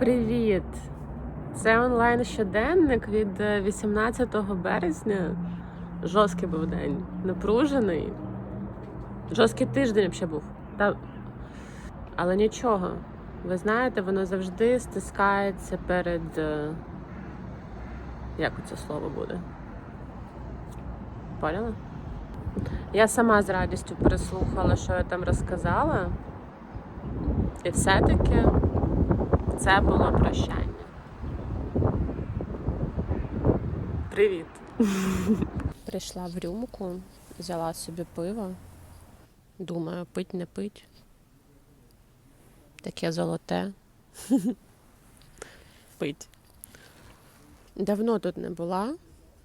Привіт! Це онлайн щоденник від е, 18 березня. Жорсткий був день, напружений. Жорсткий тиждень взагалі був. Та... Але нічого. Ви знаєте, воно завжди стискається перед. е, Як це слово буде? Поняла? Я сама з радістю переслухала, що я там розказала. І все-таки це було прощання. Привіт. Прийшла в рюмку, взяла собі пиво. Думаю, пить не пить. Таке золоте. Пить. Давно тут не була.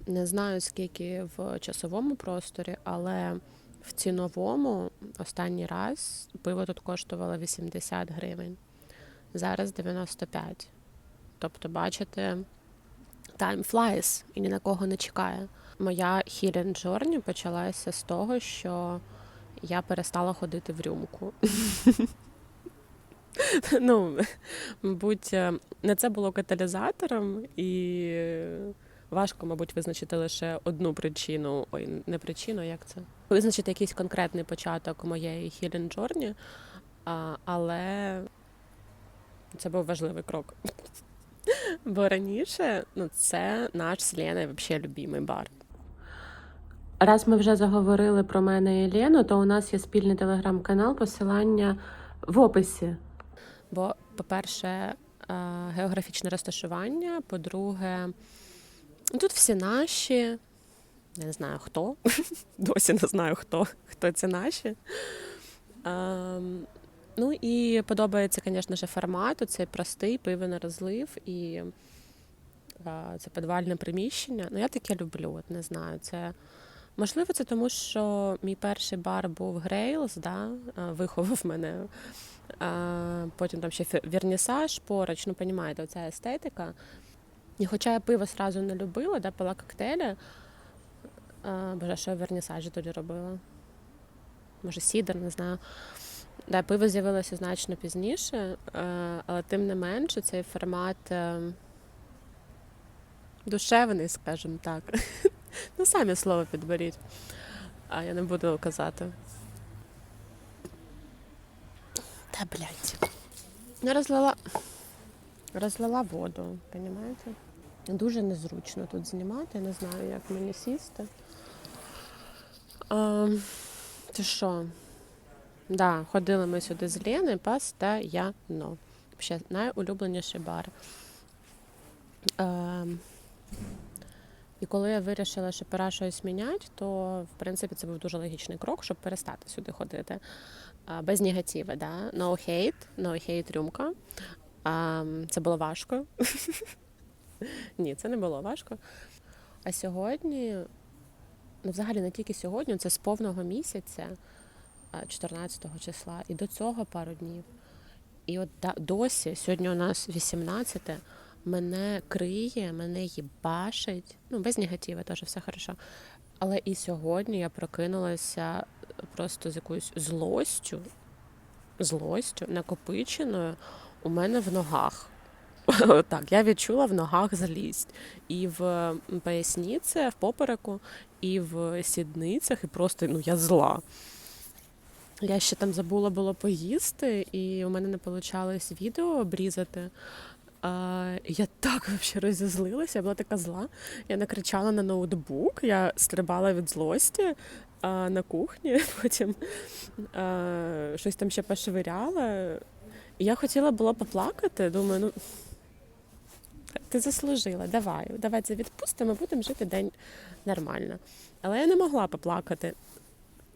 Не знаю, скільки в часовому просторі, але в ціновому останній раз пиво тут коштувало 80 гривень. Зараз 95. Тобто, бачите, time flies і ні на кого не чекає. Моя healing journey почалася з того, що я перестала ходити в рюмку. Ну, мабуть, не це було каталізатором, і важко, мабуть, визначити лише одну причину. Ой, не причину, як це? Визначити якийсь конкретний початок моєї journey, але це був важливий крок. Бо раніше ну, це наш з Леною взагалі любимий бар. Раз ми вже заговорили про мене і Лену, то у нас є спільний телеграм-канал, посилання в описі. Бо, по-перше, е, географічне розташування, по-друге, ну, тут всі наші. Я не знаю хто. Досі не знаю хто, хто це наші. Ну і подобається, звісно ж, формат. Цей простий пиво на розлив і це підвальне приміщення. Ну, я таке люблю, от не знаю. Це можливо, це тому, що мій перший бар був Грейлс, да? виховав мене. А, потім там ще вернісаж поруч, ну розумієте, оця естетика. І хоча я пиво сразу не любила, да, пила коктейлі. Боже, що я вернісажі тоді робила? Може, сідер, не знаю. Да, пиво з'явилося значно пізніше, е, але тим не менше цей формат е, душевний, скажімо так. Ну, самі слово підберіть, а я не буду казати. Та блядь. Я розлила, розлила воду, розумієте? Дуже незручно тут знімати, не знаю, як мені сісти. А, це що? Да, ходили ми сюди з Лєни постоянно. Ще найулюбленіший бар. Ем, і коли я вирішила, що пора щось міняти, то в принципі це був дуже логічний крок, щоб перестати сюди ходити. Без негативу, да? No hate, no hate рюмка. Ем, це було важко. Ні, це не було важко. А сьогодні, ну взагалі не тільки сьогодні, це з повного місяця. 14 числа, і до цього пару днів. І от досі, сьогодні у нас 18, мене криє, мене їбашить. Ну, без негативу, теж все хорошо. Але і сьогодні я прокинулася просто з якоюсь злостю, злостю, накопиченою у мене в ногах. Так, я відчула в ногах злість. І в поясниці, в попереку, і в сідницях, і просто ну, я зла. Я ще там забула було поїсти, і у мене не вийшло відео обрізати. А, я так вообще розізлилася, я була така зла. Я накричала на ноутбук, я стрибала від злості а, на кухні, потім а, щось там ще пошвиряла. Я хотіла було поплакати. Думаю, ну ти заслужила, давай, давай це відпустимо, будемо жити день нормально. Але я не могла поплакати.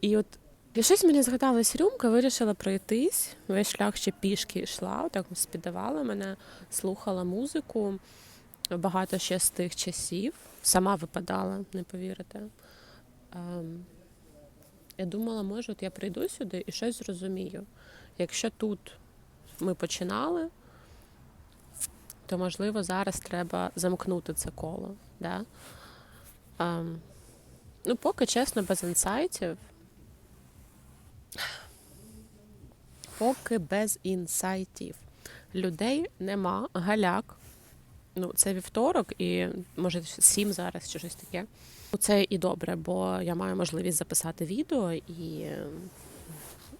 І от і щось мені згадалась рюмка, вирішила пройтись. Весь шлях ще пішки йшла, так спідавала мене, слухала музику. Багато ще з тих часів. Сама випадала, не повірите. Ем, я думала, може, от я прийду сюди і щось зрозумію. Якщо тут ми починали, то можливо зараз треба замкнути це коло. Да? Ем, ну, поки чесно, без інсайтів. Поки без інсайтів. людей нема, галяк. Ну, це вівторок, і може сім зараз чи щось таке. Ну, Це і добре, бо я маю можливість записати відео і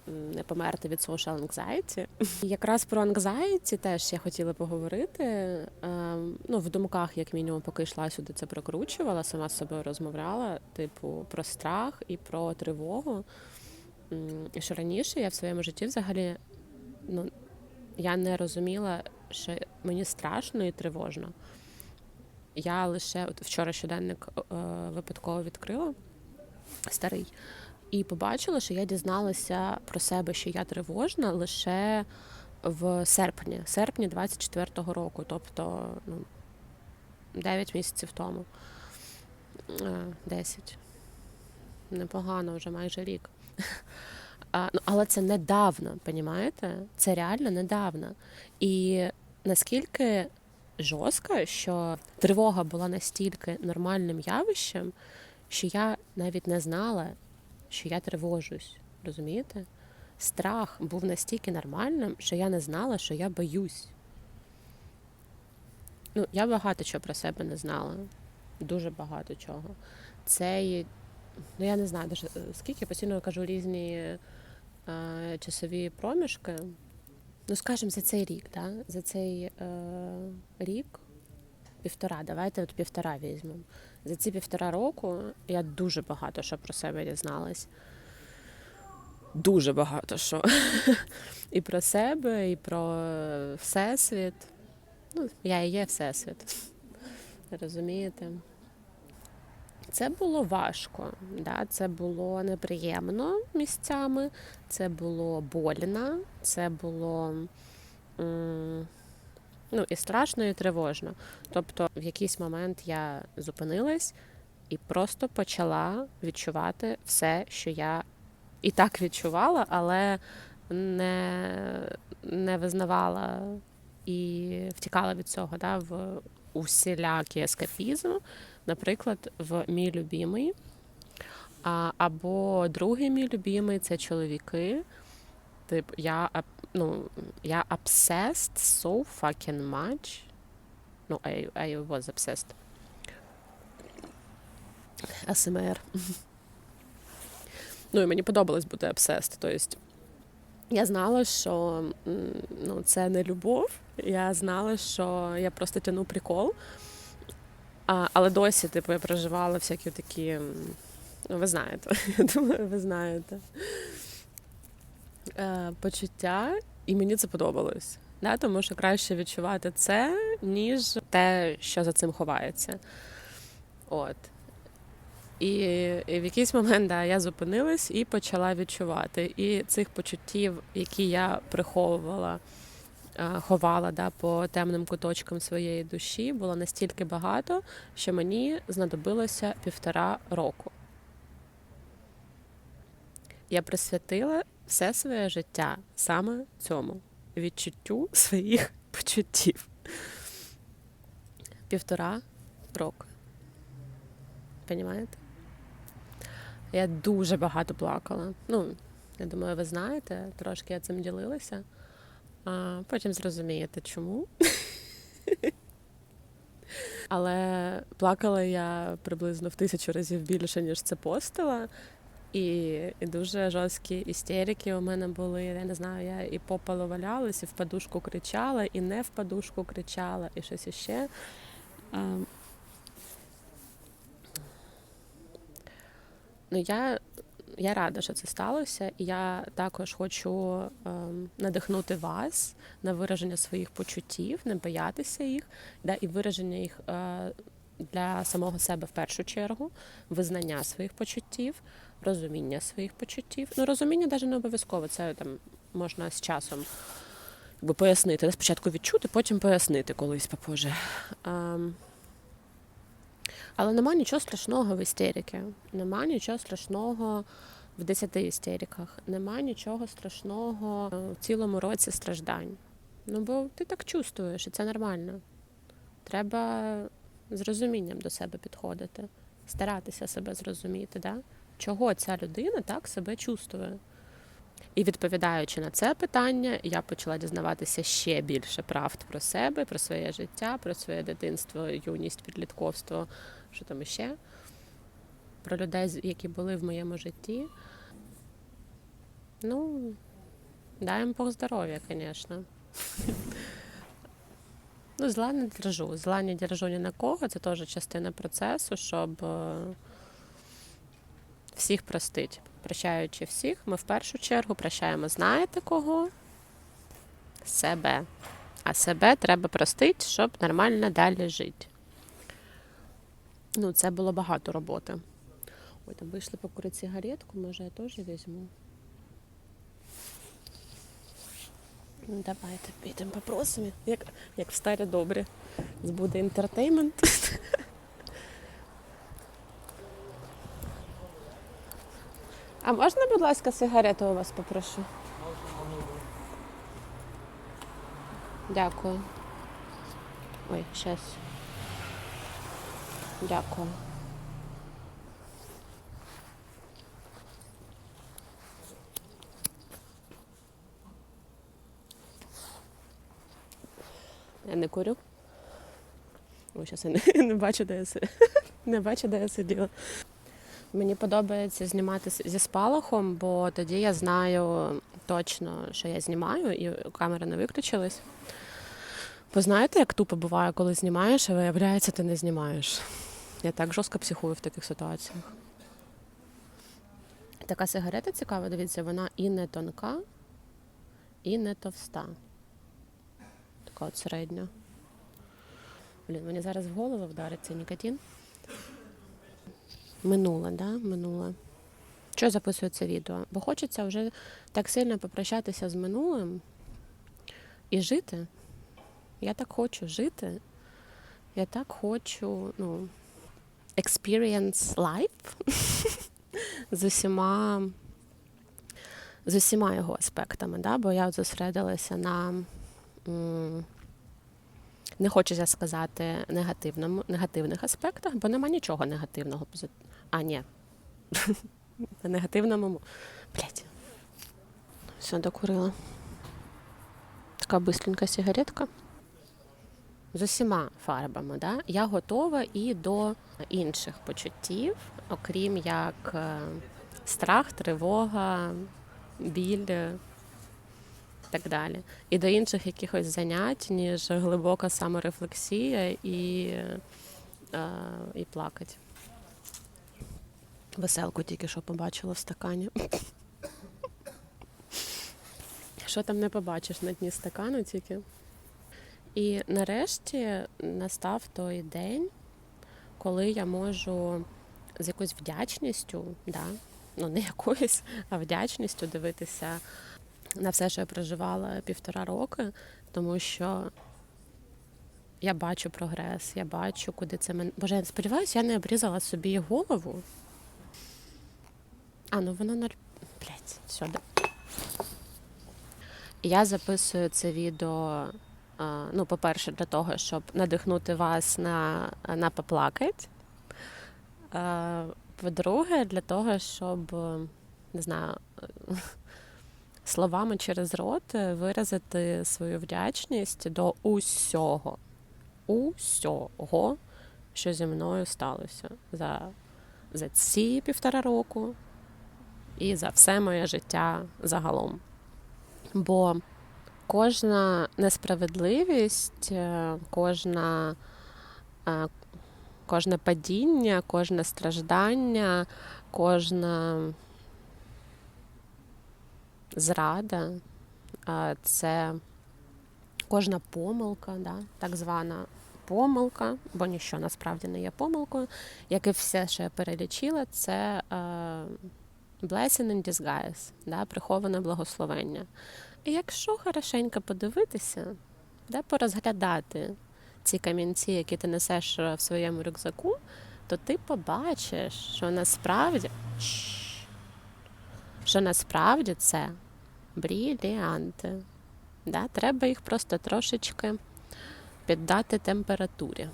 не померти від social anxiety. Якраз про anxiety теж я хотіла поговорити. Ем, Ну, в думках, як мінімум, поки йшла сюди, це прокручувала, сама з собою розмовляла, типу, про страх і про тривогу. Що раніше я в своєму житті взагалі ну, я не розуміла, що мені страшно і тривожно. Я лише от вчора щоденник е, випадково відкрила старий і побачила, що я дізналася про себе, що я тривожна лише в серпні, серпні 24-го року, тобто ну, 9 місяців тому. Е, 10. Непогано, вже майже рік. А, ну, але це недавно, понімаєте? Це реально недавно. І наскільки жорстко, що тривога була настільки нормальним явищем, що я навіть не знала, що я тривожусь. Розумієте? Страх був настільки нормальним, що я не знала, що я боюсь. Ну, я багато чого про себе не знала. Дуже багато чого. Це, ну я не знаю, даже, е, скільки я постійно кажу різні е, часові проміжки. Ну, скажімо, за цей рік, да? за цей е, рік, півтора, давайте от півтора візьмемо. За ці півтора року я дуже багато що про себе дізналась. Дуже багато що. І про себе, і про всесвіт. Ну, я і є всесвіт. Розумієте? Це було важко, да? це було неприємно місцями, це було больно, це було ну, і страшно, і тривожно. Тобто, в якийсь момент я зупинилась і просто почала відчувати все, що я і так відчувала, але не, не визнавала і втікала від цього да, в усілякий ескапізм наприклад, в мій любимий. Або другий мій любимий це чоловіки. Тип, я, ну, я obsessed so fucking much. Ну, I, I was obsessed. ASMR. Ну, і мені подобалось бути obsessed. Тобто, я знала, що ну, це не любов. Я знала, що я просто тяну прикол. Але досі, типу, я проживала всякі такі. Ну, ви знаєте, я думаю, ви знаєте. Е, почуття, і мені це подобалось. Да? Тому що краще відчувати це, ніж те, що за цим ховається. От. І, і в якийсь момент да, я зупинилась і почала відчувати. І цих почуттів, які я приховувала, ховала да, по темним куточкам своєї душі, було настільки багато, що мені знадобилося півтора року. Я присвятила все своє життя саме цьому відчуттю своїх почуттів. Півтора року. Понімаєте? Я дуже багато плакала. Ну, я думаю, ви знаєте, трошки я цим ділилася. А потім зрозумієте, чому. Але плакала я приблизно в тисячу разів більше, ніж це постила. І, і дуже жорсткі істерики у мене були. Я не знаю, я і по полу валялась, і в подушку кричала, і не в подушку кричала, і щось іще. Ну, я, я рада, що це сталося, і я також хочу ем, надихнути вас на вираження своїх почуттів, не боятися їх, да, і вираження їх е, для самого себе в першу чергу, визнання своїх почуттів, розуміння своїх почуттів. Ну, розуміння навіть не обов'язково, це там можна з часом якби, пояснити. Спочатку відчути, потім пояснити колись попозже. Але нема нічого страшного в істерики, нема нічого страшного в 10 істериках, нема нічого страшного в цілому році страждань. Ну бо ти так чувствуєш, і це нормально. Треба з розумінням до себе підходити, старатися себе зрозуміти, да? чого ця людина так себе чувствує. І відповідаючи на це питання, я почала дізнаватися ще більше правд про себе, про своє життя, про своє дитинство, юність, підлітковство, що там іще, про людей, які були в моєму житті. Ну, дай Бог здоров'я, звісно. Ну, зла не держу. Зла не держу ні на кого. Це теж частина процесу, щоб е, всіх простить. Прощаючи всіх, ми в першу чергу прощаємо, знаєте кого? Себе. А себе треба простити, щоб нормально далі жити. Ну, це було багато роботи. Ой, там вийшли покурити сигаретку, може я теж візьму. Ну, давайте підемо попросимо, як, як в старі добрі. Буде інтертеймент. А можна, будь ласка, сигарету у вас попрошу? Дякую. Ой, щас. Дякую. Я не курю. Ой, зараз я не, бачу, де не бачу, де я сиділа. Мені подобається знімати зі спалахом, бо тоді я знаю точно, що я знімаю, і камера не виключилась. Ви знаєте, як тупо буває, коли знімаєш, а виявляється, ти не знімаєш. Я так жорстко психую в таких ситуаціях. Така сигарета цікава, дивіться, вона і не тонка, і не товста. Така от середня. Блін, мені зараз в голову вдариться нікотин. Минуле, да? Минуле. Що записую це відео? Бо хочеться вже так сильно попрощатися з минулим і жити. Я так хочу жити. Я так хочу, ну, experience life з усіма, з усіма його аспектами, да? бо я зосередилася на. Не хочеться сказати негативному, негативних аспектах, бо нема нічого негативного. А, ні. На негативному. Блять. Все, докурила. Така бистренька сигаретка. З усіма фарбами, да? я готова і до інших почуттів, окрім як е, страх, тривога, біль е, так далі. І до інших якихось занять, ніж глибока саморефлексія і, е, і плакать. Веселку тільки що побачила в стакані. Що там не побачиш на дні стакану тільки. І нарешті настав той день, коли я можу з якоюсь вдячністю, да, ну не якоюсь, а вдячністю дивитися на все, що я проживала півтора роки, тому що я бачу прогрес, я бачу, куди це мене. Боже, я сподіваюся, я не обрізала собі голову. А, ну воно ноль. Блять, все. Я записую це відео. Ну, по-перше, для того, щоб надихнути вас на, на поплакать. По-друге, для того, щоб не знаю, словами через рот виразити свою вдячність до усього, усього, що зі мною сталося за, за ці півтора року і за все моє життя загалом. Бо кожна несправедливість, е, кожна, е, кожне падіння, кожне страждання, кожна зрада, це кожна помилка, да, так звана помилка, бо ніщо насправді не є помилкою, як і все, що я перелічила, це blessing in disguise, да, приховане благословення. І якщо хорошенько подивитися, да, порозглядати ці камінці, які ти несеш в своєму рюкзаку, то ти побачиш, що насправді. Що насправді це бріліанти. Да? Треба їх просто трошечки піддати температурі.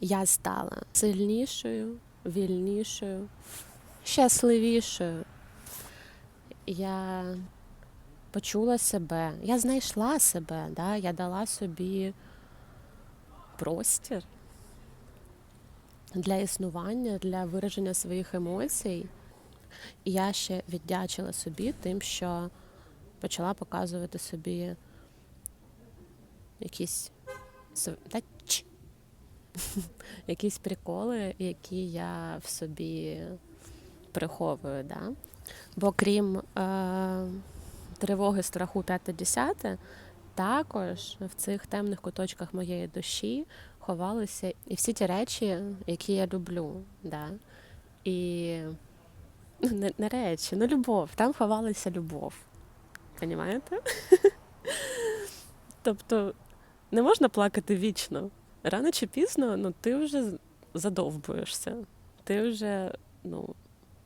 Я стала сильнішою, вільнішою, щасливішою, я почула себе, я знайшла себе, да? я дала собі простір для існування, для вираження своїх емоцій. І я ще віддячила собі тим, що почала показувати собі якісь та ч. якісь приколи, які я в собі приховую. Да? Бо крім е, тривоги, страху 5-10, також в цих темних куточках моєї душі ховалися і всі ті речі, які я люблю. Да? І ну, не, не речі, ну любов. Там ховалася любов. Понімаєте? Тобто не можна плакати вічно. Рано чи пізно ну, ти вже задовбуєшся. Ти вже ну,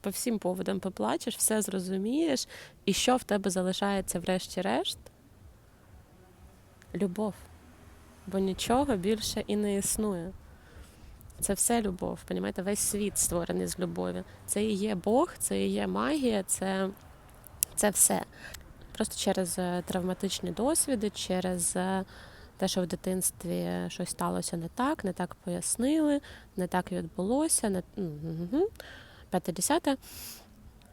по всім поводам поплачеш, все зрозумієш, і що в тебе залишається врешті-решт? Любов. Бо нічого більше і не існує. Це все любов, понімаєте? Весь світ створений з любові. Це і є Бог, це і є магія, це, це все. Просто через е, травматичні досвіди, через е, те, що в дитинстві щось сталося не так, не так пояснили, не так відбулося, не п'яте-десяте.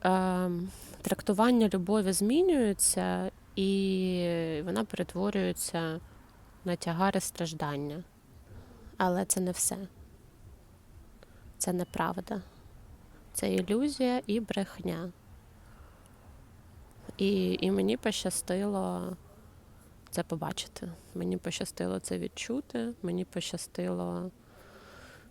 Ем, Трактування любові змінюється, і вона перетворюється на тягари страждання. Але це не все. Це неправда. Це ілюзія і брехня. І, і мені пощастило це побачити. Мені пощастило це відчути, мені пощастило.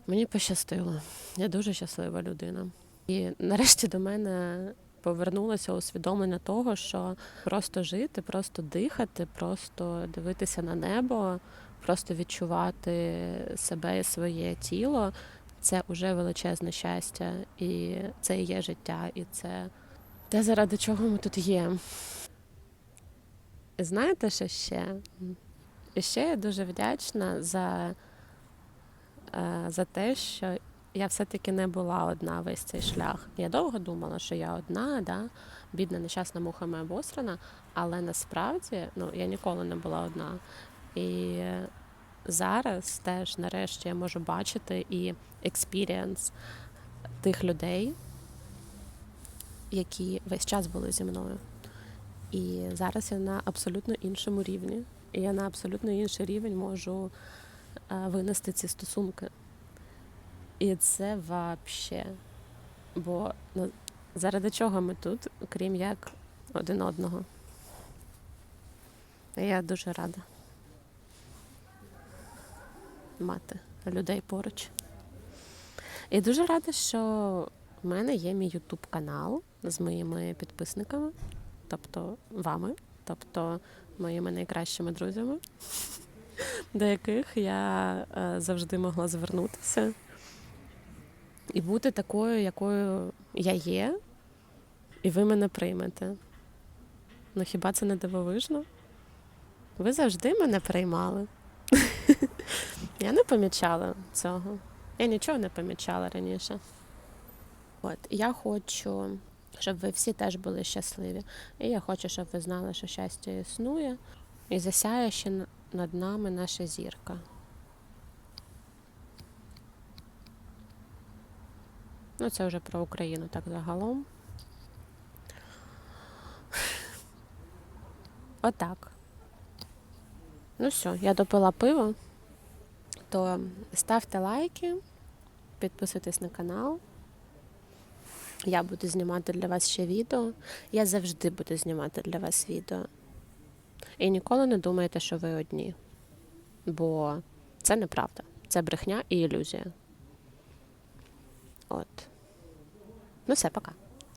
Мені пощастило. Я дуже щаслива людина. І нарешті до мене повернулося усвідомлення того, що просто жити, просто дихати, просто дивитися на небо, просто відчувати себе і своє тіло це вже величезне щастя, і це є життя, і це те, заради чого ми тут є. Знаєте, що ще? І ще я дуже вдячна за, е, за те, що я все-таки не була одна весь цей шлях. Я довго думала, що я одна, да? бідна, нещасна муха моя обосрана, але насправді ну, я ніколи не була одна. І зараз теж нарешті я можу бачити і експірієнс тих людей, які весь час були зі мною. І зараз я на абсолютно іншому рівні. І я на абсолютно інший рівень можу е, винести ці стосунки. І це вообще. Бо ну, заради чого ми тут, крім як один одного. Я дуже рада мати людей поруч. І дуже рада, що в мене є мій ютуб канал з моїми підписниками, тобто вами, тобто моїми найкращими друзями, до яких я е, завжди могла звернутися і бути такою, якою я є, і ви мене приймете. Ну хіба це не дивовижно? Ви завжди мене приймали. Я не помічала цього. Я нічого не помічала раніше. От, я хочу, щоб ви всі теж були щасливі. І я хочу, щоб ви знали, що щастя існує, і засяє ще над нами наша зірка. Ну, це вже про Україну так загалом. Отак. Ну все, я допила пиво. То ставте лайки, підписуйтесь на канал. Я буду знімати для вас ще відео. Я завжди буду знімати для вас відео. І ніколи не думайте, що ви одні. Бо це неправда. Це брехня і ілюзія. От. Ну все, пока.